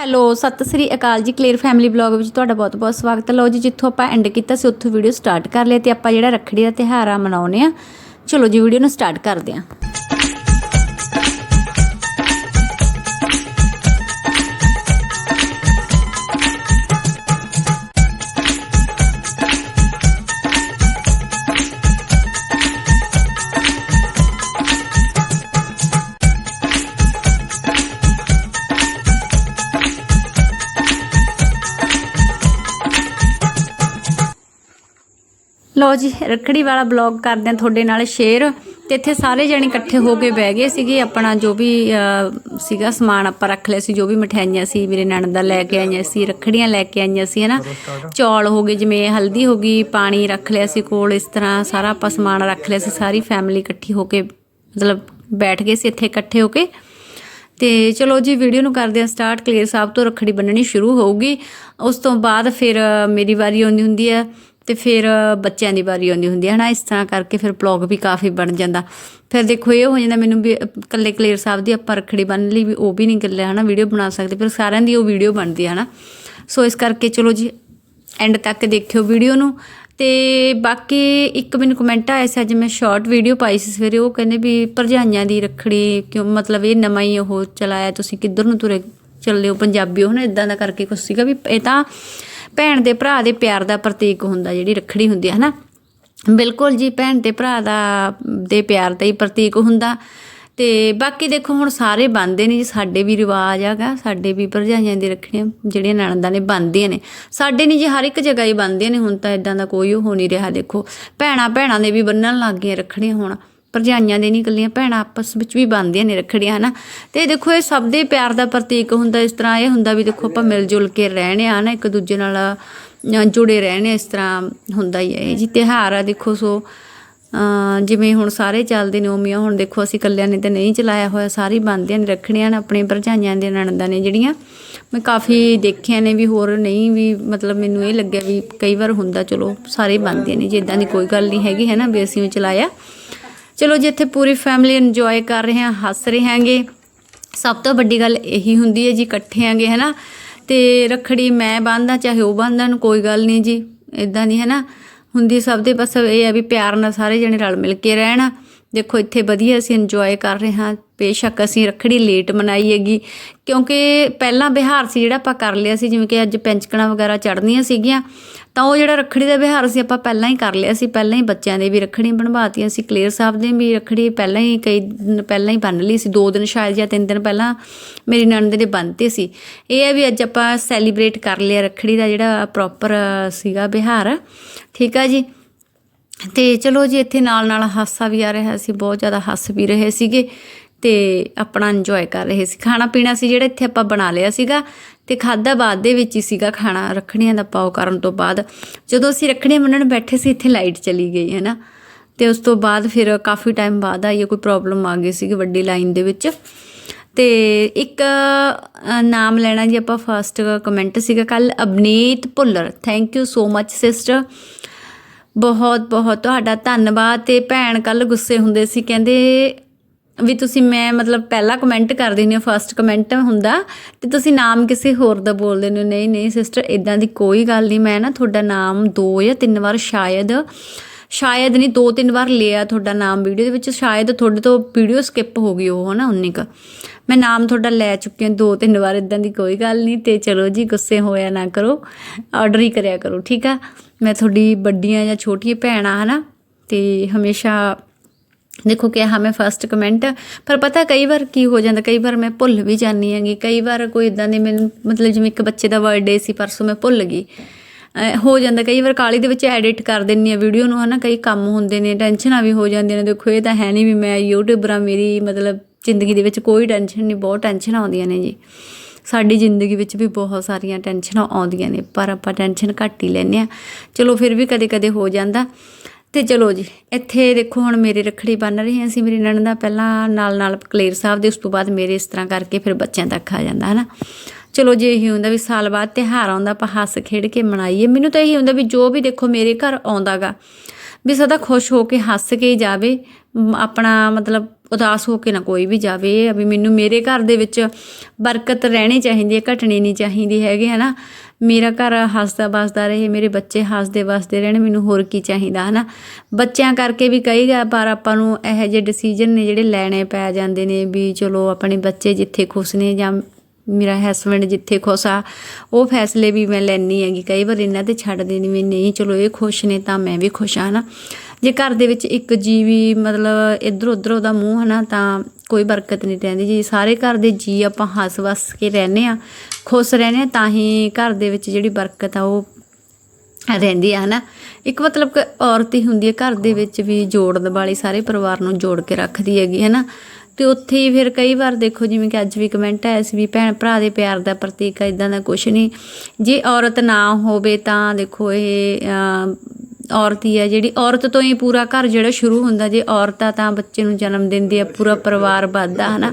Hello, Sat Sri ਅਕਾਲ ਜੀ clear family vlog ਵਿੱਚ ਤੁਹਾਡਾ ਬਹੁਤ-ਬਹੁਤ ਸਵਾਗਤ ਹੈ। ਲਓ ਜੀ, ਜਿੱਥੋਂ ਆਪਾਂ ਐਂਡ ਕੀਤਾ ਸੀ, ਉੱਥੋਂ ਵੀਡੀਓ ਸਟਾਰਟ ਕਰ ਲਿਆ ਤੇ ਆਪਾਂ ਜਿਹੜਾ ਰੱਖੜੀ ਦਾ ਤਿਉਹਾਰ ਆ ਮਨਾਉਨੇ ਆ ਚਲੋ ਜੀ ਵੀਡੀਓ ਨੂੰ ਸਟਾਰਟ ਕਰਦੇ ਆ ਲਓ ਜੀ, ਰੱਖੜੀ ਵਾਲਾ ਬਲੌਗ ਕਰਦੇ ਆ ਤੁਹਾਡੇ ਨਾਲ ਸ਼ੇਅਰ ਤੇ ਇੱਥੇ ਸਾਰੇ ਜਣੇ ਇਕੱਠੇ ਹੋ ਕੇ ਬਹਿ ਗਏ ਸੀਗੇ। ਆਪਣਾ ਜੋ ਵੀ ਸੀਗਾ ਸਮਾਨ ਆਪਾਂ ਰੱਖ ਲਿਆ ਸੀ, ਜੋ ਵੀ ਮਠਿਆਈਆਂ ਸੀ, ਮੇਰੇ ਨਣਦ ਦਾ ਲੈ ਕੇ ਆਈਆਂ ਸੀ, ਰੱਖੜੀਆਂ ਲੈ ਕੇ ਆਈਆਂ ਸੀ, ਹਨਾ? ਚੌਲ ਹੋ ਗਏ, ਜਿਵੇਂ ਹਲਦੀ ਹੋ ਗਈ, ਪਾਣੀ ਰੱਖ ਲਿਆ ਸੀ ਕੋਲ, ਇਸ ਤਰ੍ਹਾਂ ਸਾਰਾ ਆਪਾਂ ਸਮਾਨ ਰੱਖ ਲਿਆ ਸੀ, ਸਾਰੀ ਫੈਮਿਲੀ ਇਕੱਠੀ ਹੋ ਕੇ, ਮਤਲਬ ਬੈਠ ਗਏ ਸੀ ਇੱਥੇ ਇਕੱਠੇ ਹੋ ਕੇ। ਤੇ ਚਲੋ ਜੀ ਵੀਡੀਓ ਨੂੰ ਕਰਦੇ ਹਾਂ ਸਟਾਰਟ ਕਲੀਅਰ ਸਾਹਿਬ ਤੋਂ ਰੱਖੜੀ ਬੰਨਣੀ ਸ਼ੁਰੂ ਹੋਊਗੀ। ਉਸ ਤੋਂ ਬਾਅਦ ਫਿਰ ਮੇਰੀ ਵਾਰੀ ਆਉਂਦੀ ਹੁੰਦੀ ਹੈ। ਤੇ ਫਿਰ ਬੱਚਿਆਂ ਦੀ ਵਾਰੀ ਆਉਂਦੀ ਹੁੰਦੀ ਹੈ, ਹਨਾ? ਇਸ ਤਰ੍ਹਾਂ ਕਰਕੇ ਫਿਰ ਬਲੌਗ ਵੀ ਕਾਫੀ ਬਣ ਜਾਂਦਾ। ਫਿਰ ਦੇਖੋ, ਇਹ ਹੋ ਜਾਂਦਾ ਮੈਨੂੰ ਵੀ ਇਕੱਲੇ ਕਲੇਰ ਸਾਹਿਬ ਦੀ ਆਪਾਂ ਰੱਖੜੀ ਬੰਨ ਲਈ ਵੀ ਉਹ ਵੀ ਨਹੀਂ ਇਕੱਲੇ ਹਨਾ? ਵੀਡੀਓ ਬਣਾ ਸਕਦੇ ਫਿਰ ਸਾਰਿਆਂ ਦੀ ਉਹ ਵੀਡੀਓ ਬਣਦੀ ਹੈ, ਹਨਾ? ਸੋ ਇਸ ਕਰਕੇ ਚਲੋ ਜੀ ਐਂਡ ਤੱਕ ਦੇਖਿਓ ਵੀਡੀਓ ਨੂੰ। ਤੇ ਬਾਕੀ ਇੱਕ ਮੈਨੂੰ ਕਮੈਂਟ ਆਇਆ ਸੀ, ਅੱਜ ਮੈਂ ਸ਼ਾਰਟ ਵੀਡੀਓ ਪਾਈ ਸੀ ਸਵੇਰੇ, ਉਹ ਕਹਿੰਦੇ ਵੀ ਭਰਜਾਈਆਂ ਦੀ ਰੱਖੜੀ ਕਿਉਂ, ਮਤਲਬ ਇਹ ਨਵਾਂ ਹੀ ਉਹ ਚਲਾਇਆ, ਤੁਸੀਂ ਕਿੱਧਰ ਨੂੰ ਤੁਰੇ ਚੱਲੇ ਹੋ? ਪੰਜਾਬੀ ਹੋ ਨਾ ਇਦਾਂ ਦਾ ਕਰਕੇ ਕੁਛ ਸੀਗਾ ਵੀ ਇਹ ਤਾਂ ਭੈਣ ਦੇ ਭਰਾ ਦੇ ਪਿਆਰ ਦਾ ਪ੍ਰਤੀਕ ਹੁੰਦਾ, ਜਿਹੜੀ ਰੱਖੜੀ ਹੁੰਦੀ ਹੈ ਹਨਾ? ਬਿਲਕੁਲ ਜੀ, ਭੈਣ ਤੇ ਭਰਾ ਦਾ, ਦੇ ਪਿਆਰ ਦਾ ਹੀ ਪ੍ਰਤੀਕ ਹੁੰਦਾ। ਤੇ ਬਾਕੀ ਦੇਖੋ, ਹੁਣ ਸਾਰੇ ਬੰਦੇ ਨੇ ਜੀ, ਸਾਡੇ ਵੀ ਰਿਵਾਜ ਹੈਗਾ, ਸਾਡੇ ਵੀ ਭਰਜਾਈਆਂ ਦੀ ਰੱਖੜੀਆਂ, ਜਿਹੜੀਆਂ ਨਣਦਾਂ ਨੇ ਬੰਨਦੀਆਂ ਨੇ। ਸਾਡੇ ਨਹੀਂ ਜੀ, ਹਰ ਇੱਕ ਜਗ੍ਹਾ ਹੀ ਬੰਨਦੀਆਂ ਨੇ, ਹੁਣ ਤਾਂ ਇਦਾਂ ਦਾ ਕੋਈ ਉਹ ਨਹੀਂ ਰਿਹਾ, ਦੇਖੋ। ਭੈਣਾਂ ਭੈਣਾਂ ਦੇ ਵੀ ਬੰਨਣ ਲੱਗ ਗਈਆਂ ਰੱਖੜੀਆਂ ਹੁਣ। ਭਰਜਾਈਆਂ ਦੇ ਨਹੀਂ ਇਕੱਲੀਆਂ, ਭੈਣਾਂ ਆਪਸ ਵਿੱਚ ਵੀ ਬੰਨਦੀਆਂ ਨੇ ਰੱਖੜੀਆਂ, ਹਨਾ? ਤੇ ਦੇਖੋ, ਇਹ ਸਭ ਦੇ ਪਿਆਰ ਦਾ ਪ੍ਰਤੀਕ ਹੁੰਦਾ, ਇਸ ਤਰ੍ਹਾਂ ਇਹ ਹੁੰਦਾ ਵੀ ਦੇਖੋ, ਆਪਾਂ ਮਿਲ ਜੁਲ ਕੇ ਰਹਿਣੇ ਆ ਨਾ ਇੱਕ ਦੂਜੇ ਨਾਲ ਜੁੜੇ ਰਹਿਣੇ ਇਸ ਤਰ੍ਹਾਂ ਹੁੰਦਾ ਹੀ ਹੈ ਇਹ ਜੀ। ਤਿਉਹਾਰ ਆ, ਦੇਖੋ, ਸੋ ਜਿਵੇਂ ਹੁਣ ਸਾਰੇ ਚੱਲਦੇ ਨੇ ਉਮੀਆਂ ਹੁਣ ਦੇਖੋ, ਅਸੀਂ ਇਕੱਲਿਆਂ ਨੇ ਤਾਂ ਨਹੀਂ ਚਲਾਇਆ ਹੋਇਆ, ਸਾਰੀ ਬੰਦਿਆਂ ਨੇ ਰੱਖਣੀਆਂ ਨੇ, ਆਪਣੇ ਭਰਜਾਈਆਂ ਦੇ, ਨਣਦਾਂ ਨੇ ਜਿਹੜੀਆਂ। ਮੈਂ ਕਾਫੀ ਦੇਖਿਆ ਨੇ ਵੀ, ਹੋਰ ਨਹੀਂ ਵੀ, ਮਤਲਬ ਮੈਨੂੰ ਇਹ ਲੱਗਿਆ ਵੀ ਕਈ ਵਾਰ ਹੁੰਦਾ, ਚਲੋ, ਸਾਰੇ ਬੰਦੇ ਨੇ, ਜੇ ਇਦਾਂ ਦੀ ਕੋਈ ਗੱਲ ਨਹੀਂ ਹੈਗੀ ਹੈ ਨਾ ਵੀ ਅਸੀਂ ਉਹ ਚਲਾਇਆ। ਚਲੋ ਜੀ, ਇੱਥੇ ਪੂਰੀ ਫੈਮਿਲੀ ਇੰਜੋਏ ਕਰ ਰਹੇ ਹਾਂ, ਹੱਸ ਰਹੇ ਹਾਂਗੇ। ਸਭ ਤੋਂ ਵੱਡੀ ਗੱਲ ਇਹੀ ਹੁੰਦੀ ਹੈ ਜੀ, ਇਕੱਠੇ ਆਂਗੇ ਹੈ ਨਾ? ਤੇ ਰੱਖੜੀ ਮੈਂ ਬੰਨਦਾ, ਚਾਹੇ ਉਹ ਬੰਨਣ ਕੋਈ ਗੱਲ ਨਹੀਂ ਜੀ ਇਦਾਂ ਦੀ, ਹੈ ਨਾ? ਹੁੰਦੀ ਸਭ ਦੇ ਬਸ ਇਹ ਆ ਵੀ ਪਿਆਰ ਨਾਲ ਸਾਰੇ ਜਣੇ ਰਲ ਮਿਲ ਕੇ ਰਹਿਣ। ਦੇਖੋ, ਇੱਥੇ ਵਧੀਆ ਅਸੀਂ ਇੰਜੋਏ ਕਰ ਰਹੇ ਹਾਂ। ਬੇਸ਼ੱਕ ਅਸੀਂ ਰੱਖੜੀ ਲੇਟ ਮਨਾਈ ਹੈਗੀ, ਕਿਉਂਕਿ ਪਹਿਲਾਂ ਬਿਹਾਰ ਸੀ ਜਿਹੜਾ ਆਪਾਂ ਕਰ ਲਿਆ ਸੀ, ਜਿਵੇਂ ਕਿ ਅੱਜ ਪੈਂਚਕਣਾ ਵਗੈਰਾ ਚੜ੍ਹਨੀਆਂ ਸੀਗੀਆਂ, ਤਾਂ ਉਹ ਜਿਹੜਾ ਰੱਖੜੀ ਦਾ ਬਿਹਾਰ ਸੀ, ਆਪਾਂ ਪਹਿਲਾਂ ਹੀ ਕਰ ਲਿਆ ਸੀ। ਪਹਿਲਾਂ ਹੀ ਬੱਚਿਆਂ ਦੇ ਵੀ ਰੱਖੜੀ ਬਣਵਾਤੀਆਂ ਸੀ, ਕਲੇਰ ਸਾਹਿਬ ਦੇ ਵੀ ਰੱਖੜੀ ਪਹਿਲਾਂ ਹੀ ਕਈ ਪਹਿਲਾਂ ਹੀ ਬੰਨ ਲਈ ਸੀ, ਦੋ ਦਿਨ ਸ਼ਾਇਦ ਜਾਂ ਤਿੰਨ ਦਿਨ ਪਹਿਲਾਂ ਮੇਰੀ ਨਣਦ ਦੇ ਬੰਨਤੇ ਸੀ। ਇਹ ਹੈ ਵੀ ਅੱਜ ਆਪਾਂ ਸੈਲੀਬ੍ਰੇਟ ਕਰ ਲਿਆ ਰੱਖੜੀ ਦਾ ਜਿਹੜਾ ਪ੍ਰੋਪਰ ਸੀਗਾ ਬਿਹਾਰ ਠੀਕ ਆ ਜੀ? ਤੇ ਚਲੋ ਜੀ, ਇੱਥੇ ਨਾਲ ਨਾਲ ਹਾਸਾ ਵੀ ਆ ਰਿਹਾ ਸੀ, ਬਹੁਤ ਜ਼ਿਆਦਾ ਹੱਸ ਵੀ ਰਹੇ ਸੀਗੇ ਤੇ ਆਪਣਾ ਇੰਜੋਏ ਕਰ ਰਹੇ ਸੀ। ਖਾਣਾ ਪੀਣਾ ਸੀ ਜਿਹੜਾ ਇੱਥੇ ਆਪਾਂ ਬਣਾ ਲਿਆ ਸੀਗਾ ਤੇ ਖਾਦਾ ਬਾਅਦ ਦੇ ਵਿੱਚ ਹੀ ਸੀਗਾ ਖਾਣਾ, ਰੱਖੜੀਆਂ ਦਾ ਪਾਓ ਕਰਨ ਤੋਂ ਬਾਅਦ। ਜਦੋਂ ਅਸੀਂ ਰੱਖੜੀਆਂ ਮੰਨਣ ਬੈਠੇ ਸੀ, ਇੱਥੇ ਲਾਈਟ ਚਲੀ ਗਈ ਹੈ ਨਾ ਤੇ ਉਸ ਤੋਂ ਬਾਅਦ ਫਿਰ ਕਾਫੀ ਟਾਈਮ ਬਾਅਦ ਆਈ, ਕੋਈ ਪ੍ਰੋਬਲਮ ਆ ਗਈ ਸੀਗੀ ਵੱਡੀ ਲਾਈਨ ਦੇ ਵਿੱਚ। ਤੇ ਇੱਕ ਨਾਮ ਲੈਣਾ ਜੀ ਆਪਾਂ ਫਸਟ ਕਮੈਂਟ ਸੀਗਾ ਕੱਲ Abneet Bhullar. Thank you so much sister ਬਹੁਤ ਬਹੁਤ ਤੁਹਾਡਾ ਧੰਨਵਾਦ ਤੇ ਭੈਣ ਕੱਲ ਗੁੱਸੇ ਹੁੰਦੇ ਸੀ, ਕਹਿੰਦੇ ਵੀ ਤੁਸੀਂ ਮੈਂ ਮਤਲਬ ਪਹਿਲਾ ਕਮੈਂਟ ਕਰ ਦਿੰਦੇ ਹੋ ਫਰਸਟ ਕਮੈਂਟ ਹੁੰਦਾ ਤੇ ਤੁਸੀਂ ਨਾਮ ਕਿਸੇ ਹੋਰ ਦਾ ਬੋਲ ਦਿੰਦੇ ਹੋ। ਨਹੀਂ ਨਹੀਂ ਸਿਸਟਰ ਇਦਾਂ ਦੀ ਕੋਈ ਗੱਲ ਨਹੀਂ, ਮੈਂ ਨਾ ਤੁਹਾਡਾ ਨਾਮ ਦੋ ਜਾਂ ਤਿੰਨ ਵਾਰ ਸ਼ਾਇਦ ਸ਼ਾਇਦ ਨਹੀਂ, ਦੋ ਤਿੰਨ ਵਾਰ ਲਿਆ ਤੁਹਾਡਾ ਨਾਮ ਵੀਡੀਓ ਦੇ ਵਿੱਚ, ਸ਼ਾਇਦ ਤੁਹਾਡੇ ਤੋਂ ਵੀਡੀਓ ਸਕਿਪ ਹੋ ਗਈ ਉਹ, ਹਨਾ, ਉਨੀ ਕੁ। ਮੈਂ ਨਾਮ ਤੁਹਾਡਾ ਲੈ ਚੁੱਕੀ ਹਾਂ ਦੋ ਤਿੰਨ ਵਾਰ ਇਦਾਂ ਦੀ ਕੋਈ ਗੱਲ ਨਹੀਂ ਤੇ ਚਲੋ ਜੀ, ਗੁੱਸੇ ਹੋਇਆ ਨਾ ਕਰੋ ਆਰਡਰ ਹੀ ਕਰਿਆ ਕਰੋ, ਠੀਕ ਆ? ਮੈਂ ਤੁਹਾਡੀ ਵੱਡੀਆਂ ਜਾਂ ਛੋਟੀਆਂ ਭੈਣਾਂ, ਹਨਾ? ਤੇ ਹਮੇਸ਼ਾ ਦੇਖੋ ਕਿਹਾ ਮੈਂ ਫਰਸਟ ਕਮੈਂਟ ਪਰ ਪਤਾ ਕਈ ਵਾਰ ਕੀ ਹੋ ਜਾਂਦਾ, ਕਈ ਵਾਰ ਮੈਂ ਭੁੱਲ ਵੀ ਜਾਂਦੀ ਹਾਂਗੀ, ਕਈ ਵਾਰ ਕੋਈ ਇਦਾਂ ਦੇ ਮੈਨੂੰ, ਮਤਲਬ ਜਿਵੇਂ ਇੱਕ ਬੱਚੇ ਦਾ ਬਰਥਡੇ ਸੀ, ਪਰਸੋਂ ਮੈਂ ਭੁੱਲ ਗਈ। ਹੋ ਜਾਂਦਾ, ਕਈ ਵਾਰ ਕਾਲੀ ਦੇ ਵਿੱਚ ਐਡਿਟ ਕਰ ਦਿੰਨੀ ਆ ਵੀਡੀਓ ਨੂੰ, ਹਨਾ? ਕਈ ਕੰਮ ਹੁੰਦੇ ਨੇ ਟੈਨਸ਼ਨਾਂ ਵੀ ਹੋ ਜਾਂਦੀਆਂ ਨੇ, ਦੇਖੋ, ਇਹ ਤਾਂ ਹੈ ਨਹੀਂ ਵੀ ਮੈਂ ਯੂਟਿਊਬਰਾਂ ਮੇਰੀ ਮਤਲਬ ਜ਼ਿੰਦਗੀ ਦੇ ਵਿੱਚ ਕੋਈ ਟੈਨਸ਼ਨ ਨਹੀਂ, ਬਹੁਤ ਟੈਨਸ਼ਨ ਆਉਂਦੀਆਂ ਨੇ ਜੀ। ਸਾਡੀ ਜ਼ਿੰਦਗੀ ਵਿੱਚ ਵੀ ਬਹੁਤ ਸਾਰੀਆਂ ਟੈਨਸ਼ਨਾਂ ਆਉਂਦੀਆਂ ਨੇ, ਪਰ ਆਪਾਂ ਟੈਨਸ਼ਨ ਘੱਟ ਹੀ ਲੈਂਦੇ ਆ ਚਲੋ ਫਿਰ ਵੀ ਕਦੇ-ਕਦੇ ਹੋ ਜਾਂਦਾ। ਤੇ ਚਲੋ ਜੀ, ਇੱਥੇ ਦੇਖੋ ਹੁਣ ਮੇਰੇ ਰੱਖੜੀ ਬੰਨ ਰਹੀ ਸੀ ਮੇਰੀ ਨਣਦ ਦਾ ਪਹਿਲਾਂ ਨਾਲ ਨਾਲ ਕਲੇਰ ਸਾਹਿਬ ਦੇ, ਉਸ ਤੋਂ ਬਾਅਦ ਮੇਰੇ ਇਸ ਤਰ੍ਹਾਂ ਕਰਕੇ ਫਿਰ ਬੱਚਿਆਂ ਤੱਕ ਆ ਜਾਂਦਾ, ਹਨਾ। ਚਲੋ ਜੇ, ਇਹੀ ਹੁੰਦਾ ਵੀ ਸਾਲ ਬਾਅਦ ਤਿਉਹਾਰ ਆਉਂਦਾ, ਆਪਾਂ ਹੱਸ ਖੇਡ ਕੇ ਮਨਾਈਏ। ਮੈਨੂੰ ਤਾਂ ਇਹੀ ਹੁੰਦਾ ਵੀ ਜੋ ਵੀ ਦੇਖੋ ਮੇਰੇ ਘਰ ਆਉਂਦਾਗਾ ਵੀ ਸਦਾ ਖੁਸ਼ ਹੋ ਕੇ ਹੱਸ ਕੇ ਜਾਵੇ ਆਪਣਾ ਮਤਲਬ ਉਦਾਸ ਹੋ ਕੇ ਨਾ ਕੋਈ ਵੀ ਜਾਵੇ। ਇਹ ਵੀ ਮੈਨੂੰ ਮੇਰੇ ਘਰ ਦੇ ਵਿੱਚ ਬਰਕਤ ਰਹਿਣੀ ਚਾਹੀਦੀ ਹੈ, ਘਟਣੀ ਨਹੀਂ ਚਾਹੀਦੀ ਹੈਗੀ ਹੈ ਨਾ ਮੇਰਾ ਘਰ ਹੱਸਦਾ ਵਸਦਾ ਰਹੇ, ਮੇਰੇ ਬੱਚੇ ਹੱਸਦੇ ਵਸਦੇ ਰਹਿਣ, ਮੈਨੂੰ ਹੋਰ ਕੀ ਚਾਹੀਦਾ ਹੈ ਨਾ ਬੱਚਿਆਂ ਕਰਕੇ ਵੀ ਕਈ ਵਾਰ ਆਪਾਂ ਨੂੰ ਇਹੋ ਜਿਹੇ ਡਿਸੀਜਨ ਨੇ ਜਿਹੜੇ ਲੈਣੇ ਪੈ ਜਾਂਦੇ ਨੇ ਵੀ ਚਲੋ ਆਪਣੇ ਬੱਚੇ ਜਿੱਥੇ ਖੁਸ਼ ਨੇ ਜਾਂ ਮੇਰਾ ਹਸਬੰਡ ਜਿੱਥੇ ਖੁਸ਼ ਆ, ਉਹ ਫੈਸਲੇ ਵੀ ਮੈਂ ਲੈਣੀ ਹੈਗੀ। ਕਈ ਵਾਰ ਇਹਨਾਂ ਤੇ ਛੱਡ ਦੇਣੀ ਵੀ ਨਹੀਂ, ਚਲੋ ਇਹ ਖੁਸ਼ ਨੇ ਤਾਂ ਮੈਂ ਵੀ ਖੁਸ਼ ਆ ਨਾ ਜੇ ਘਰ ਦੇ ਵਿੱਚ ਇੱਕ ਜੀਵੀ ਮਤਲਬ ਇੱਧਰ ਉੱਧਰ ਉਹਦਾ ਮੂੰਹ ਹਨਾ, ਤਾਂ ਕੋਈ ਬਰਕਤ ਨਹੀਂ ਰਹਿੰਦੀ। ਜੀ ਸਾਰੇ ਘਰ ਦੇ ਜੀ ਆਪਾਂ ਹੱਸ ਵਸ ਕੇ ਰਹਿੰਦੇ ਆ ਖੁਸ਼ ਰਹਿੰਦੇ ਆ ਤਾਂ ਹੀ ਘਰ ਦੇ ਵਿੱਚ ਜਿਹੜੀ ਬਰਕਤ ਆ ਉਹ ਰਹਿੰਦੀ ਆ, ਹਨਾ। ਇੱਕ ਮਤਲਬ ਕਿ ਔਰਤ ਹੀ ਹੁੰਦੀ ਹੈ, ਘਰ ਦੇ ਵਿੱਚ ਵੀ ਜੋੜਨ ਵਾਲੀ ਸਾਰੇ ਪਰਿਵਾਰ ਨੂੰ ਜੋੜ ਕੇ ਰੱਖਦੀ ਹੈਗੀ, ਹਨਾ। ਤੇ ਉੱਥੇ ਹੀ ਫਿਰ ਕਈ ਵਾਰ ਦੇਖੋ, ਜਿਵੇਂ ਕਿ ਅੱਜ ਵੀ ਕਮੈਂਟ ਆਇਆ ਸੀ ਵੀ ਭੈਣ ਭਰਾ ਦੇ ਪਿਆਰ ਦਾ ਪ੍ਰਤੀਕ ਇਦਾਂ ਦਾ ਕੁਝ ਨਹੀਂ। ਜੇ ਔਰਤ ਨਾ ਹੋਵੇ ਤਾਂ ਦੇਖੋ ਇਹ ਔਰਤ ਹੀ ਹੈ ਜਿਹੜੀ ਔਰਤ ਤੋਂ ਹੀ ਪੂਰਾ ਘਰ ਜਿਹੜਾ ਸ਼ੁਰੂ ਹੁੰਦਾ, ਜੇ ਔਰਤ ਆ ਤਾਂ ਬੱਚੇ ਨੂੰ ਜਨਮ ਦਿੰਦੀ ਆ ਪੂਰਾ ਪਰਿਵਾਰ ਵੱਧਦਾ, ਹਨਾ।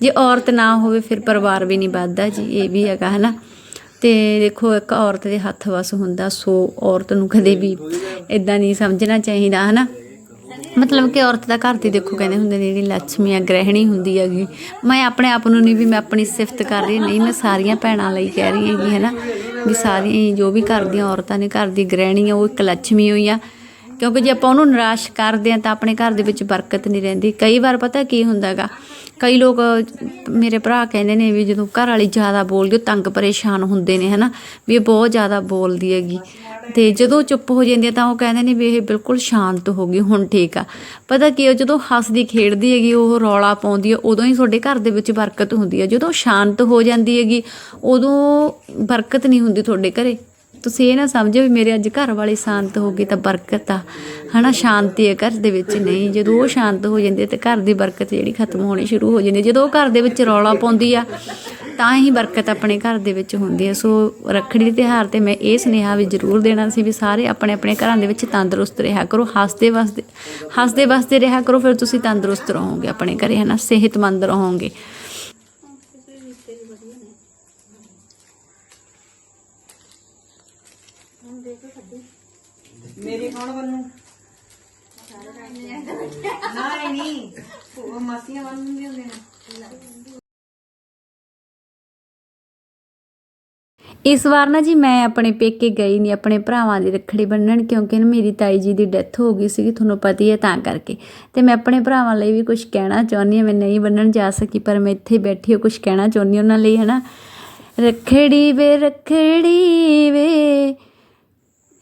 ਜੇ ਔਰਤ ਨਾ ਹੋਵੇ ਫਿਰ ਪਰਿਵਾਰ ਵੀ ਨਹੀਂ ਵੱਧਦਾ ਜੀ, ਇਹ ਵੀ ਹੈਗਾ, ਹਨਾ। ਤੇ ਦੇਖੋ, ਇੱਕ ਔਰਤ ਦੇ ਹੱਥ ਵਸ ਹੁੰਦਾ, ਸੋ ਔਰਤ ਨੂੰ ਕਦੇ ਵੀ ਇਦਾਂ ਨਹੀਂ ਸਮਝਣਾ ਚਾਹੀਦਾ, ਹਨਾ। ਮਤਲਬ ਕਿ ਔਰਤ ਦਾ ਘਰ ਦੀ ਦੇਖੋ, ਕਹਿੰਦੇ ਹੁੰਦੇ ਨੇ, ਜਿਹੜੀ ਲక్ష్ਮੀ ਆ, ਗ੍ਰਹਿਣੀ ਹੁੰਦੀ ਹੈਗੀ। ਮੈਂ ਆਪਣੇ ਆਪ ਨੂੰ ਨਹੀਂ ਵੀ ਮੈਂ ਆਪਣੀ ਸਿਫਤ ਕਰ ਰਹੀ, ਨਹੀਂ, ਮੈਂ ਸਾਰੀਆਂ ਭੈਣਾਂ ਲਈ ਕਹਿ ਰਹੀ ਹੈਗੀ ਹੈ ਨਾ ਵੀ ਸਾਰੀਆਂ ਜੋ ਵੀ ਘਰ ਦੀਆਂ ਔਰਤਾਂ ਨੇ, ਘਰ ਦੀ ਗ੍ਰਹਿਣੀ ਆ ਉਹ ਇੱਕ ਲక్ష్ਮੀ ਹੋਈ ਆ। ਕਿਉਂਕਿ ਜੇ ਆਪਾਂ ਉਹਨੂੰ ਨਿਰਾਸ਼ ਕਰਦੇ ਆ ਤਾਂ ਆਪਣੇ ਘਰ ਦੇ ਵਿੱਚ ਬਰਕਤ ਨਹੀਂ ਰਹਿੰਦੀ। ਕਈ ਵਾਰ ਪਤਾ ਕੀ ਹੁੰਦਾਗਾ ਕਈ ਲੋਕ ਮੇਰੇ ਭਰਾ ਕਹਿੰਦੇ ਨੇ ਵੀ ਜਦੋਂ ਘਰ ਵਾਲੀ ਜ਼ਿਆਦਾ ਬੋਲਦੀ ਉਹ ਤੰਗ ਪਰੇਸ਼ਾਨ ਹੁੰਦੇ ਨੇ, ਹਨਾ? ਵੀ ਇਹ ਬਹੁਤ ਜ਼ਿਆਦਾ ਬੋਲਦੀ ਹੈਗੀ। ਤੇ ਜਦੋਂ ਚੁੱਪ ਹੋ ਜਾਂਦੀ ਹੈ ਤਾਂ ਉਹ ਕਹਿੰਦੇ ਨੇ ਵੀ ਇਹ ਬਿਲਕੁਲ ਸ਼ਾਂਤ ਹੋ ਗਈ, ਹੁਣ ਠੀਕ ਆ। ਪਤਾ ਕੀ ਆ, ਜਦੋਂ ਹੱਸਦੀ, ਖੇਡਦੀ ਹੈਗੀ, ਉਹ ਰੌਲਾ ਪਾਉਂਦੀ ਹੈ ਉਦੋਂ ਹੀ ਤੁਹਾਡੇ ਘਰ ਦੇ ਵਿੱਚ ਬਰਕਤ ਹੁੰਦੀ ਹੈ ਜਦੋਂ ਸ਼ਾਂਤ ਹੋ ਜਾਂਦੀ ਹੈਗੀ, ਉਦੋਂ ਬਰਕਤ ਨਹੀਂ ਹੁੰਦੀ ਤੁਹਾਡੇ ਘਰੇ। ਤੁਸੀਂ ਇਹ ਨਾ ਸਮਝੋ ਵੀ ਮੇਰੇ ਅੱਜ ਘਰ ਵਾਲੀ ਸ਼ਾਂਤ ਹੋ ਗਈ ਤਾਂ ਬਰਕਤ ਆ। ਹਨਾ, ਸ਼ਾਂਤੀ ਹੈ ਘਰ ਦੇ ਵਿੱਚ ਨਹੀਂ। ਜਦੋਂ ਉਹ ਸ਼ਾਂਤ ਹੋ ਜਾਂਦੇ ਤੇ ਘਰ ਦੀ ਬਰਕਤ ਜਿਹੜੀ ਖਤਮ ਹੋਣੀ ਸ਼ੁਰੂ ਹੋ ਜਾਂਦੀ ਜਦੋਂ ਉਹ ਘਰ ਦੇ ਵਿੱਚ ਰੌਲਾ ਪਾਉਂਦੀ ਆ, ਤਾਂ ਹੀ ਬਰਕਤ ਆਪਣੇ ਘਰ ਦੇ ਵਿੱਚ ਹੁੰਦੀ ਹੈ ਸੋ ਰੱਖੜੀ ਦੇ ਤਿਉਹਾਰ ਤੇ ਮੈਂ ਇਹ ਸੁਨੇਹਾ ਵੀ ਜ਼ਰੂਰ ਦੇਣਾ ਸੀ ਵੀ ਸਾਰੇ ਆਪਣੇ ਆਪਣੇ ਘਰਾਂ ਦੇ ਵਿੱਚ ਤੰਦਰੁਸਤ ਰਿਹਾ ਕਰੋ। ਹੱਸਦੇ ਵਸਦੇ ਹੱਸਦੇ ਵਸਦੇ ਰਿਹਾ ਕਰੋ, ਫਿਰ ਤੁਸੀਂ ਤੰਦਰੁਸਤ ਰਹੋਗੇ ਆਪਣੇ ਘਰੇ, ਹਨਾ, ਸਿਹਤਮੰਦ ਰਹੋਗੇ। ਮੇਰੇ ਕੌਣ ਬਣੂ ਨਹੀਂ ਨਹੀਂ। ਉਹ ਮਾਸੀਆਂ ਬਣਨਗੇ ਹੁੰਦੇ ਨੇ। ਇਸ ਵਾਰ ਨਾ ਜੀ, ਮੈਂ ਆਪਣੇ ਪੇਕੇ ਗਈ ਨਹੀਂ ਆਪਣੇ ਭਰਾਵਾਂ ਦੀ ਰੱਖੜੀ ਬੰਨਣ, ਕਿਉਂਕਿ ਨਾ ਮੇਰੀ ਤਾਈ ਜੀ ਦੀ ਡੈਥ ਹੋ ਗਈ ਸੀਗੀ, ਤੁਹਾਨੂੰ ਪਤਾ ਹੀ ਹੈ ਤਾਂ ਕਰਕੇ। ਤੇ ਮੈਂ ਆਪਣੇ ਭਰਾਵਾਂ ਲਈ ਵੀ ਕੁਝ ਕਹਿਣਾ ਚਾਹੁੰਦੀ ਹਾਂ, ਮੈਂ ਨਹੀਂ ਬੰਨਣ ਜਾ ਸਕੀ, ਪਰ ਮੈਂ ਇੱਥੇ ਬੈਠੀ ਹੋ ਕੁਝ ਕਹਿਣਾ ਚਾਹੁੰਦੀ ਉਹਨਾਂ ਲਈ, ਹਨਾ? ਰੱਖੜੀ ਵੇ ਰੱਖੜੀ ਵੇ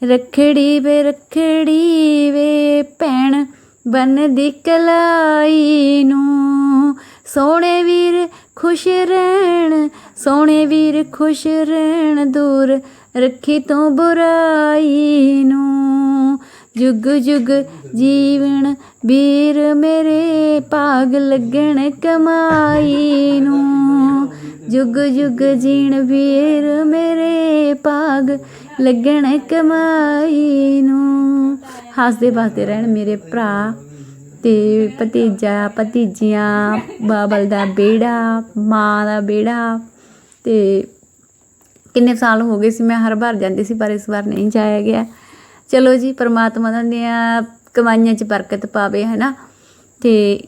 ਰੱਖੜੀ ਵੇ ਰੱਖੜੀ ਵੇ ਭੈਣ ਬੰਨਦੀ ਕਲਾਈ ਨੂੰ। ਸੋਹਣੇ ਵੀਰ ਖੁਸ਼ ਰਹਿਣ, ਸੋਹਣੇ ਵੀਰ ਖੁਸ਼ ਰਹਿਣ ਦੂਰ ਰੱਖੀ ਤੋਂ ਬੁਰਾਈ ਨੂੰ। ਜੁਗ ਜੁਗ ਜੀਵਨ ਵੀਰ ਮੇਰੇ ਭਾਗ ਲੱਗਣ ਕਮਾਈ ਨੂੰ। ਜੁਗ ਜੁਗ ਜੀਣ ਵੀਰ ਮੇਰੇ ਭਾਗ ਲੱਗਣ ਕਮਾਈ ਨੂੰ। ਹੱਸਦੇ ਵਸਦੇ ਰਹਿਣ ਮੇਰੇ ਭਰਾ ਤੇ ਭਤੀਜਾ, ਭਤੀਜੀਆਂ, ਬਾਬਲ ਦਾ ਬੇੜਾ, ਮਾਂ ਦਾ ਬੇੜਾ ਤੇ ਕਿੰਨੇ ਸਾਲ ਹੋ ਗਏ ਸੀ, ਮੈਂ ਹਰ ਵਾਰ ਜਾਂਦੀ ਸੀ, ਪਰ ਇਸ ਵਾਰ ਨਹੀਂ ਜਾਇਆ ਗਿਆ। ਚਲੋ ਜੀ, ਪਰਮਾਤਮਾ ਦੀਆਂ ਕਮਾਈਆਂ 'ਚ ਬਰਕਤ ਪਾਵੇ ਹੈ ਤੇ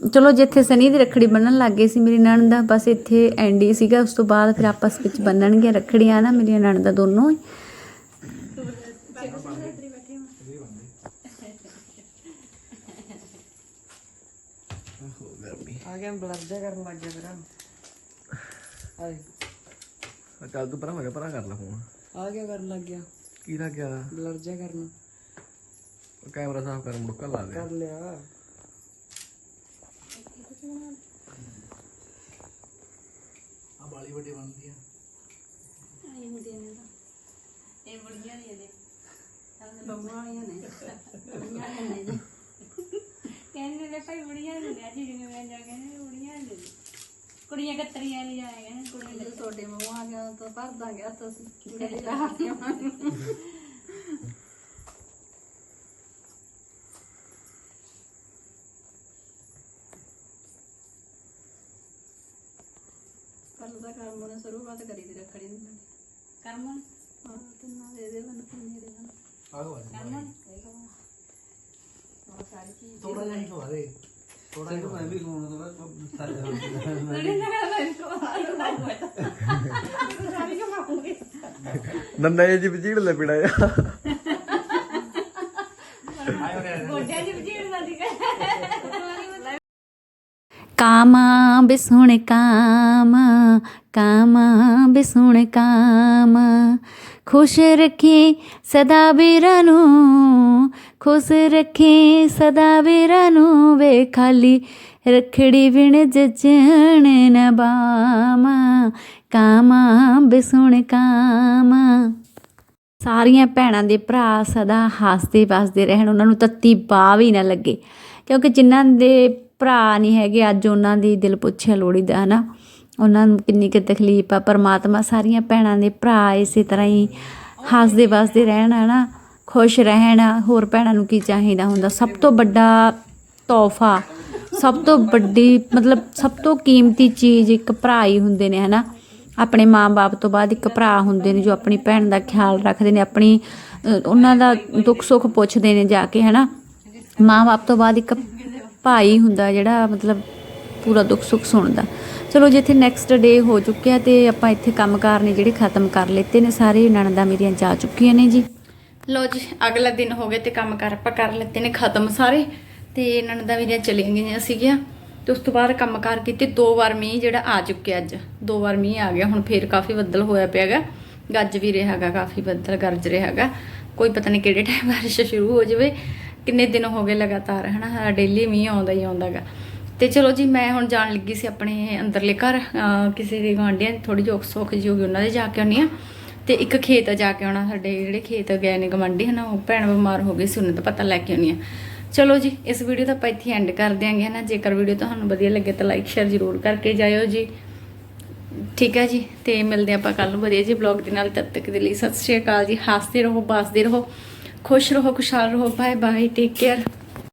ਚਲੋ, ਜਿੱਥੇ ਸਨੀ ਦੀ ਰੱਖੜੀ ਬੰਨਣ ਲੱਗ ਗਏ ਸੀ ਮੇਰੀ ਨਣ ਦਾ, ਬਸ ਇੱਥੇ ਐਂਡੀ ਸੀਗਾ। ਉਸ ਤੋਂ ਬਾਅਦ ਫਿਰ ਆਪਸ ਵਿੱਚ ਬੰਨਣਗੇ ਰੱਖੜੀਆਂ ਨਾ ਮੇਰੀਆਂ ਨਣਦ ਦਾ ਦੋਨੋਂ ਹੀ। ਆ ਗਿਆ ਬਲਰ ਜਾ ਕਰਨ ਲੱਗ ਗਿਆ ਮੇਰਾ ਆ ਚੱਲ ਤੂੰ ਪਰਾਂ ਹੋ ਜਾ ਪਰਾਂ ਕਰ ਲੈ ਫੋਨ ਆ ਗਿਆ ਕਰਨ ਲੱਗ ਗਿਆ। ਕੀ ਲੱਗ ਗਿਆ? ਬਲਰ ਜਾ ਕਰਨ। ਕੈਮਰਾ ਸਾਫ਼ ਕਰ ਮੁੜਕਾ ਲਾ ਦੇ। ਕਰ ਲਿਆ। ਆ ਬਾਲੀ ਵੱਡੀ ਬਣਦੀ ਆ। ਕਹਿੰਦੇ ਨੇ ਭਾਈ ਬੁੜੀਆਂ ਨੇ ਲਿਆ ਜੀ ਜਿਵੇਂ ਮੈਂ ਜਾ ਕੇ ਨੇ ਬੁੜੀਆਂ ਨੇ ਕੁੜੀਆਂ ਕਤਰੀਆਂ ਲਈ ਆਏ ਨੇ ਕੁੜੀਆਂ ਜੇ ਤੁਹਾਡੇ ਮੂੰਹ ਆ ਗਿਆ ਤਾਂ ਭਰ ਦਾਂਗੇ ਹੱਥ ਅਸੀਂ ਕੱਲ ਦਾ ਕੰਮ ਉਹਨੇ ਸ਼ੁਰੂਆਤ ਕਰੀ ਦੀ ਰੱਖੜੀ ਦੀ। ਕਰਮਨ ਹਾਂ ਤੇ ਨਾਲ ਇਹਦੇ ਬਨ ਮੇਰੇ ਬਨ ਆਹੋ ਉਹ ਸਾਰੀ ਚੀਜ਼ ਥੋੜਾ ਜਿਹਾ ਹੀ ਖਵਾ ਦੇ। ਨੰਨਾ ਜੀ ਵਜੀੜ ਲੈ ਪਿੜਾ ਆ। ਕਾਮਾ ਬਿਸੁਣ ਕਾਮਾ ਕਾਮਾ ਬਿਸੁਣ ਕਾਮਾ। ਖੁਸ਼ ਰੱਖੇ ਸਦਾ ਵੀਰਾਂ ਨੂੰ, ਖੁਸ਼ ਰੱਖੇ ਸਦਾ ਵੀਰਾਂ ਨੂੰ ਵੇ ਖਾਲੀ ਰਖੜੀ ਵਿਣ ਜਜਣ ਨਬਾਮਾ ਕਾਮਾ ਬਿਸੁਣ ਕਾਮਾ ਸਾਰੀਆਂ ਭੈਣਾਂ ਦੇ ਭਰਾ ਸਦਾ ਹੱਸਦੇ ਵਸਦੇ ਰਹਿਣ, ਉਹਨਾਂ ਨੂੰ ਤੱਤੀ ਬਾਹ ਵੀ ਨਾ ਲੱਗੇ। ਕਿਉਂਕਿ ਜਿਨ੍ਹਾਂ ਦੇ ਭਰਾ ਨਹੀਂ ਹੈਗੇ, ਅੱਜ ਉਹਨਾਂ ਦੀ ਦਿਲ ਪੁੱਛਿਆ ਲੋੜੀਦਾ ਹਨਾ? ਉਹਨਾਂ ਨੂੰ ਕਿੰਨੀ ਕੁ ਤਕਲੀਫ ਆ, ਪਰਮਾਤਮਾ ਸਾਰੀਆਂ ਭੈਣਾਂ ਦੇ ਭਰਾ ਇਸੇ ਤਰ੍ਹਾਂ ਹੀ ਹੱਸਦੇ ਵਸਦੇ ਰਹਿਣ, ਹਨਾ? ਖੁਸ਼ ਰਹਿਣ। ਹੋਰ ਭੈਣਾਂ ਨੂੰ ਕੀ ਚਾਹੀਦਾ ਹੁੰਦਾ? ਸਭ ਤੋਂ ਵੱਡਾ ਤੋਹਫਾ, ਸਭ ਤੋਂ ਵੱਡੀ, ਮਤਲਬ ਸਭ ਤੋਂ ਕੀਮਤੀ ਚੀਜ਼ ਇੱਕ ਭਰਾ ਹੀ ਹੁੰਦੇ ਨੇ, ਹਨਾ? ਆਪਣੇ ਮਾਂ-ਬਾਪ ਤੋਂ ਬਾਅਦ ਇੱਕ ਭਰਾ ਹੁੰਦੇ ਨੇ ਜੋ ਆਪਣੀ ਭੈਣ ਦਾ ਖਿਆਲ ਰੱਖਦੇ ਨੇ, ਆਪਣੀ ਉਹਨਾਂ ਦਾ ਦੁੱਖ ਸੁੱਖ ਪੁੱਛਦੇ ਨੇ ਜਾ ਕੇ, ਹਨਾ? ਮਾਂ-ਬਾਪ ਤੋਂ ਬਾਅਦ ਇੱਕ ਭਾਈ ਹੁੰਦਾ ਜਿਹੜਾ ਮਤਲਬ ਪੂਰਾ ਦੁੱਖ ਸੁੱਖ ਸੁਣਦਾ। ਚਲੋ ਜਿੱਥੇ ਨੈਕਸਟ ਡੇ ਹੋ ਚੁੱਕਿਆ ਤੇ ਆਪਾਂ ਇੱਥੇ ਕੰਮਕਾਰ ਨੇ ਜਿਹੜੇ ਖਤਮ ਕਰ ਲਿੱਤੇ ਨੇ, ਸਾਰੇ ਨਣਦਾਂ ਮੇਰੀਆਂ ਜਾ ਚੁੱਕੀਆਂ ਨੇ ਜੀ। ਲੋ ਜੀ, ਅਗਲਾ ਦਿਨ ਹੋ ਗਿਆ ਤੇ ਕੰਮਕਾਰ ਆਪਾਂ ਕਰ ਲਿੱਤੇ ਨੇ ਖਤਮ ਸਾਰੇ, ਤੇ ਨਣਦਾਂ ਮੇਰੀਆਂ ਚਲੀਆਂ ਗਈਆਂ ਸੀਗੀਆਂ। ਤੇ ਉਸ ਤੋਂ ਬਾਅਦ ਕੰਮ ਕੰਮਕਾਰ ਕੀਤੇ, ਦੋ ਵਾਰ ਮੀਂਹ ਜਿਹੜਾ ਆ ਚੁੱਕਿਆ ਅੱਜ। ਦੋ ਵਾਰ ਮੀਂਹ ਆ ਗਿਆ, ਹੁਣ ਫੇਰ ਕਾਫੀ ਬੱਦਲ ਹੋਇਆ ਪਿਆਗਾ ਗੱਜ ਵੀ ਰਿਹਾ ਹੈਗਾ, ਕਾਫੀ ਬੱਦਲ ਗਰਜ ਰਿਹਾ ਹੈਗਾ। ਕੋਈ ਪਤਾ ਨਹੀਂ ਕਿਹੜੇ ਟਾਈਮ ਬਾਰਿਸ਼ ਸ਼ੁਰੂ ਹੋ ਜਾਵੇ, ਕਿੰਨੇ ਦਿਨ ਹੋ ਗਏ ਲਗਾਤਾਰ, ਹਨਾ ਡੇਲੀ ਮੀਂਹ ਆਉਂਦਾ ਹੀ ਆਉਂਦਾਗਾ ਤੇ ਚਲੋ ਜੀ, ਮੈਂ ਹੁਣ ਜਾਣ ਲੱਗੀ ਸੀ ਆਪਣੇ ਅੰਦਰਲੇ ਘਰ ਕਿਸੇ ਦੇ ਗੁਆਂਢੀਆਂ ਦੀ ਥੋੜੀ ਜਿਹੀ ਸੁੱਖ ਜੀ ਹੋ ਗਈ, ਉਹਨਾਂ ਦੇ ਜਾ ਕੇ ਆਉਣੀ ਆ ਤੇ ਇੱਕ ਖੇਤ ਜਾ ਕੇ ਆਉਣਾ, ਸਾਡੇ ਜਿਹੜੇ ਖੇਤ ਗਏ ਨੇ ਗਵਾਂਢੀ ਹਨਾ, ਉਹ ਭੈਣ ਬਿਮਾਰ ਹੋ ਗਈ ਸੀ, ਉਹਨਾਂ ਦਾ ਪਤਾ ਲੈ ਕੇ ਆਉਣੀ ਆ ਚਲੋ ਜੀ, ਇਸ ਵੀਡੀਓ ਦਾ ਆਪਾਂ ਇੱਥੇ ਐਂਡ ਕਰ ਦਿਆਂਗੇ ਹਨਾ। ਜੇਕਰ ਵੀਡੀਓ ਤੁਹਾਨੂੰ ਵਧੀਆ ਲੱਗੇ ਤਾਂ ਲਾਈਕ ਸ਼ੇਅਰ ਜ਼ਰੂਰ ਕਰਕੇ ਜਾਇਓ ਜੀ। ਠੀਕ ਹੈ ਜੀ, ਤੇ ਮਿਲਦੇ ਆਪਾਂ ਕੱਲ ਨੂੰ ਵਧੀਆ ਜੀ ਬਲੌਗ ਦੇ ਨਾਲ। ਤਦ ਤੱਕ ਦੇ ਲਈ ਸਤਿ ਸ਼੍ਰੀ ਅਕਾਲ ਜੀ। ਹੱਸਦੇ ਰਹੋ, ਬਾਸਦੇ ਰਹੋ। ਖੁਸ਼ ਰਹੋ, ਖੁਸ਼ਹਾਲ ਰਹੋ। Bye bye take care